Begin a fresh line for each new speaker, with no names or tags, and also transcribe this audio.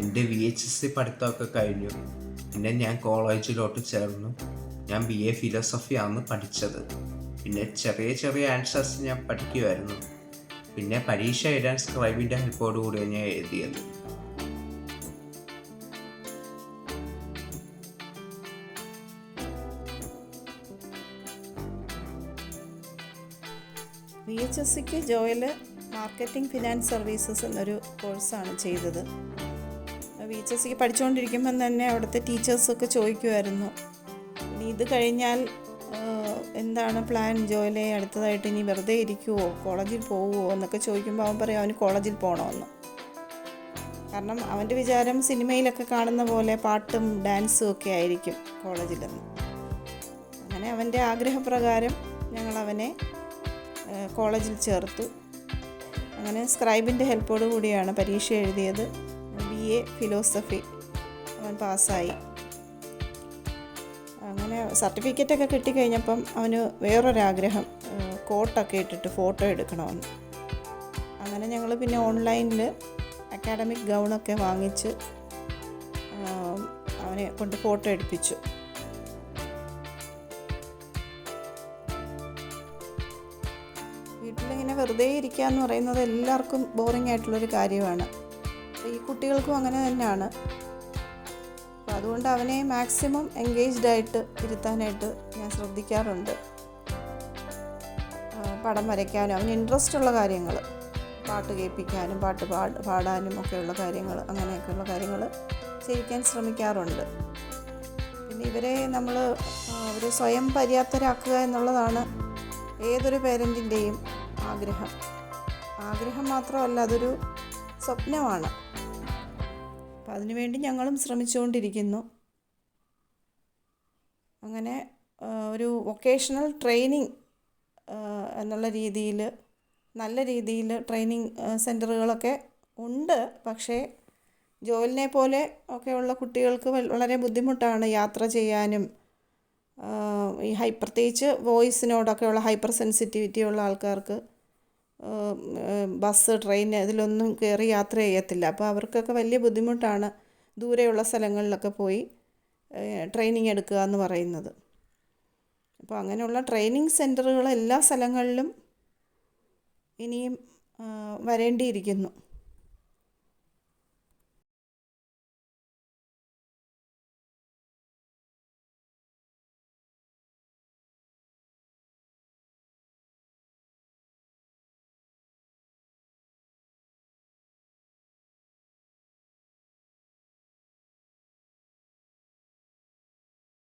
എന്റെ V H S C പഠിത്തമൊക്കെ കഴിഞ്ഞു. പിന്നെ ഞാൻ കോളേജിലോട്ട് ചേർന്നു. ഞാൻ ബി എ ഫിലോസഫിയാണ് പഠിച്ചത്. പിന്നെ ചെറിയ ചെറിയ ആൻസേഴ്സ് ഞാൻ പഠിക്കുമായിരുന്നു പിന്നെ പരീക്ഷ എഴുതാൻ സ്ക്രൈബിന്റെ ഹെൽപ്പോട് കൂടിയാണ് ഞാൻ എഴുതിയത്.
വി എച്ച് എസ് സിക്ക് ജോയൽ മാർക്കറ്റിംഗ് ഫിനാൻസ് സർവീസസ് എന്നൊരു കോഴ്സാണ് ചെയ്തത്. വി എച്ച് എസ് സിക്ക് പഠിച്ചുകൊണ്ടിരിക്കുമ്പം തന്നെ അവിടുത്തെ ടീച്ചേഴ്സൊക്കെ ചോദിക്കുമായിരുന്നു ഇനി ഇത് കഴിഞ്ഞാൽ എന്താണ് പ്ലാൻ? ജോയിലെ അടുത്തതായിട്ട് ഇനി വെറുതെ ഇരിക്കുവോ? കോളേജിൽ പോവുമോ എന്നൊക്കെ ചോദിക്കുമ്പോൾ അവൻ പറയും അവന് കോളേജിൽ പോകണമെന്ന് കാരണം അവന്റെ വിചാരം സിനിമയിലൊക്കെ കാണുന്ന പോലെ പാട്ടും ഡാൻസും ഒക്കെ ആയിരിക്കും കോളേജിലെന്ന്. അങ്ങനെ അവന്റെ ആഗ്രഹപ്രകാരം ഞങ്ങൾ അവനെ കോളേജിൽ ചേർത്തു. അങ്ങനെ സ്ക്രൈബിന്റെ ഹെൽപ്പോട് കൂടിയാണ് പരീക്ഷ എഴുതിയത്. എ ഫിലോസഫി അവൻ പാസ്സായി. അങ്ങനെ സർട്ടിഫിക്കറ്റൊക്കെ കിട്ടിക്കഴിഞ്ഞപ്പം അവന് വേറൊരാഗ്രഹം കോട്ടൊക്കെ ഇട്ടിട്ട് ഫോട്ടോ എടുക്കണമെന്ന്. അങ്ങനെ ഞങ്ങൾ പിന്നെ ഓൺലൈനിൽ അക്കാഡമിക് ഗൗണൊക്കെ വാങ്ങിച്ച് അവനെ കൊണ്ട് ഫോട്ടോ എടുപ്പിച്ചു. വീട്ടിലിങ്ങനെ വെറുതെ ഇരിക്കുക എന്ന് പറയുന്നത് എല്ലാവർക്കും ബോറിംഗ് ആയിട്ടുള്ളൊരു കാര്യമാണ്. ഈ കുട്ടികൾക്കും അങ്ങനെ തന്നെയാണ്. അപ്പോൾ അതുകൊണ്ട് അവനെ മാക്സിമം എൻഗേജ്ഡ് ആയിട്ട് ഇരുത്താനായിട്ട് ഞാൻ ശ്രദ്ധിക്കാറുണ്ട്. പടം വരയ്ക്കാനും അവന് ഇൻട്രസ്റ്റ് ഉള്ള കാര്യങ്ങൾ പാട്ട് കേൾപ്പിക്കാനും പാട്ട് പാട് പാടാനും ഒക്കെയുള്ള കാര്യങ്ങൾ അങ്ങനെയൊക്കെയുള്ള കാര്യങ്ങൾ ചെയ്യിക്കാൻ ശ്രമിക്കാറുണ്ട്. പിന്നെ ഇവരെ നമ്മൾ ഒരു സ്വയം പര്യാപ്തരാക്കുക എന്നുള്ളതാണ് ഏതൊരു പേരന്റിന്റെയും ആഗ്രഹം. ആഗ്രഹം മാത്രമല്ല അതൊരു സ്വപ്നമാണ്. അപ്പം അതിനുവേണ്ടി ഞങ്ങളും ശ്രമിച്ചുകൊണ്ടിരിക്കുന്നു. അങ്ങനെ ഒരു വൊക്കേഷണൽ ട്രെയിനിങ് എന്നുള്ള രീതിയിൽ നല്ല രീതിയിൽ ട്രെയിനിങ് സെന്ററുകളൊക്കെ ഉണ്ട്. പക്ഷേ ജോലിനെ പോലെ ഒക്കെയുള്ള കുട്ടികൾക്ക് വളരെ ബുദ്ധിമുട്ടാണ് യാത്ര ചെയ്യാനും. ഈ ഹൈ പ്രത്യേകിച്ച് വോയിസിനോടൊക്കെയുള്ള ഹൈപ്പർ സെൻസിറ്റിവിറ്റി ഉള്ള ആൾക്കാർക്ക് ബസ് ട്രെയിൻ ഇതിലൊന്നും കയറി യാത്ര ചെയ്യത്തില്ല. അപ്പോൾ അവർക്കൊക്കെ വലിയ ബുദ്ധിമുട്ടാണ് ദൂരെയുള്ള സ്ഥലങ്ങളിലൊക്കെ പോയി ട്രെയിനിങ് എടുക്കുക എന്ന് പറയുന്നത്. അപ്പോൾ അങ്ങനെയുള്ള ട്രെയിനിങ് സെന്ററുകൾ എല്ലാ സ്ഥലങ്ങളിലും ഇനിയും വരേണ്ടിയിരിക്കുന്നു.